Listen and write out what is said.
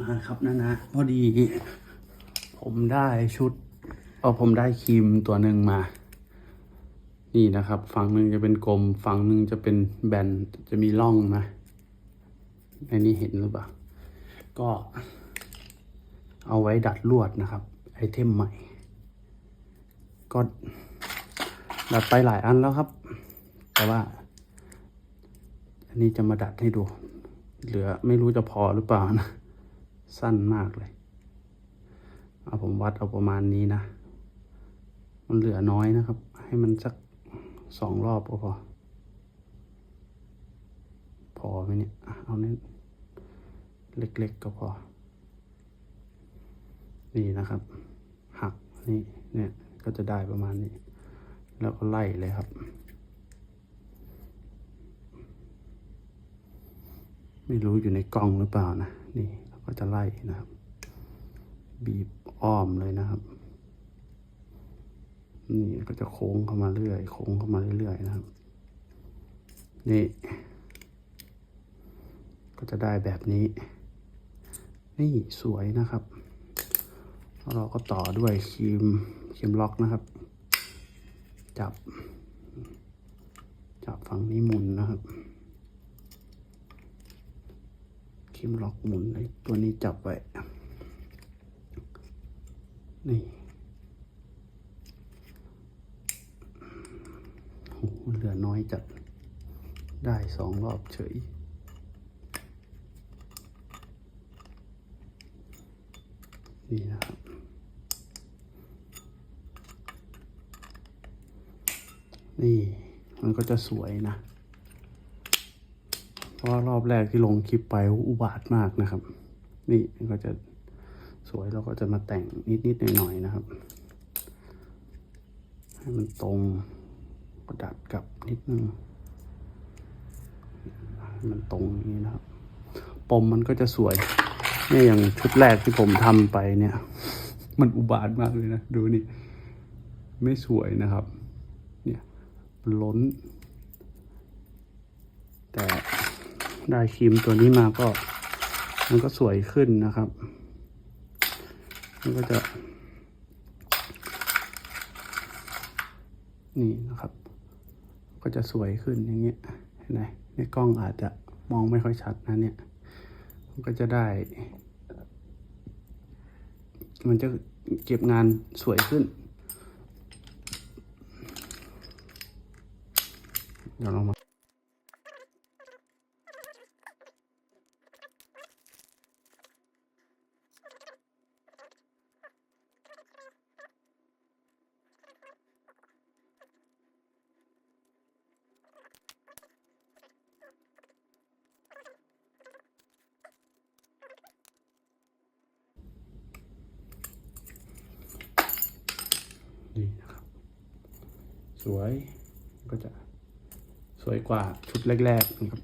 มาครับนะนะพอดี ผมได้ชุดเออผมได้ครีมตัวหนึ่งมา นี่นะครับ ฝั่งหนึ่งจะเป็นกลม ฝั่งหนึ่งจะเป็นแบนจะมีร่องนะในนี้เห็นหรือเปล่า ก็เอาไว้ดัดลวดนะครับ ไอเทมใหม่ ก็ดัดไปหลายอันแล้วครับ แต่ว่า อันนี้จะมาดัดให้ดู เหลือไม่รู้จะพอหรือเปล่านะ สั้นมากเลย เอาผมวัดเอาประมาณนี้นะ มันเหลือน้อยนะครับ ให้มันสักสองรอบก็พอ พอไหมเนี่ย เอาเน้นเล็กๆก็พอ นี่นะครับ หักนี่เนี่ยก็จะได้ประมาณนี้ แล้วก็ไล่เลยครับ ไม่รู้อยู่ในกล่องหรือเปล่านะ นี่ ก็จะไล่นะครับ บีบอ้อมเลยนะครับ นี่ก็จะโค้งเข้ามาเรื่อย โค้งเข้ามาเรื่อยๆนะครับ นี่ ก็จะได้แบบนี้ นี่สวยนะครับเราก็ต่อด้วยครีมครีมล็อกนะครับ จับ จับฝั่งนี้หมุนนะครับ ครี มล็อกหมุนไอ้ตัวนี้จับไว้ นี่โหเหลือน้อยจัด ได้สองรอบเฉยนี่นะครับนี่ มันก็จะสวยนะ เพราะรอบแรกที่ลงคลิปไปอุบาทมากนะครับ นี่ก็จะสวยเราก็จะมาแต่งนิดๆหน่อยๆนะครับ ให้มันตรงกระดัดกลับนิดนึงให้มันตรงอย่างนี้นะครับ ปมมันก็จะสวยเนี่ยอย่างชุดแรกที่ผมทำไปเนี่ย มันอุบาทมากเลยนะ ดูนี่ ไม่สวยนะครับ เนี่ยล้น แต่ ได้ครีมตัวนี้มาก็ มันก็สวยขึ้นนะครับ มันก็จะนี่นะครับ ก็จะสวยขึ้นอย่างเงี้ยเห็นไหมในกล้องอาจจะมองไม่ค่อยชัดนะเนี่ย มันก็จะได้ มันจะเก็บงานสวยขึ้น เดี๋ยวเรามา สวยก็จะสวยกว่าชุดแรกๆนะครับ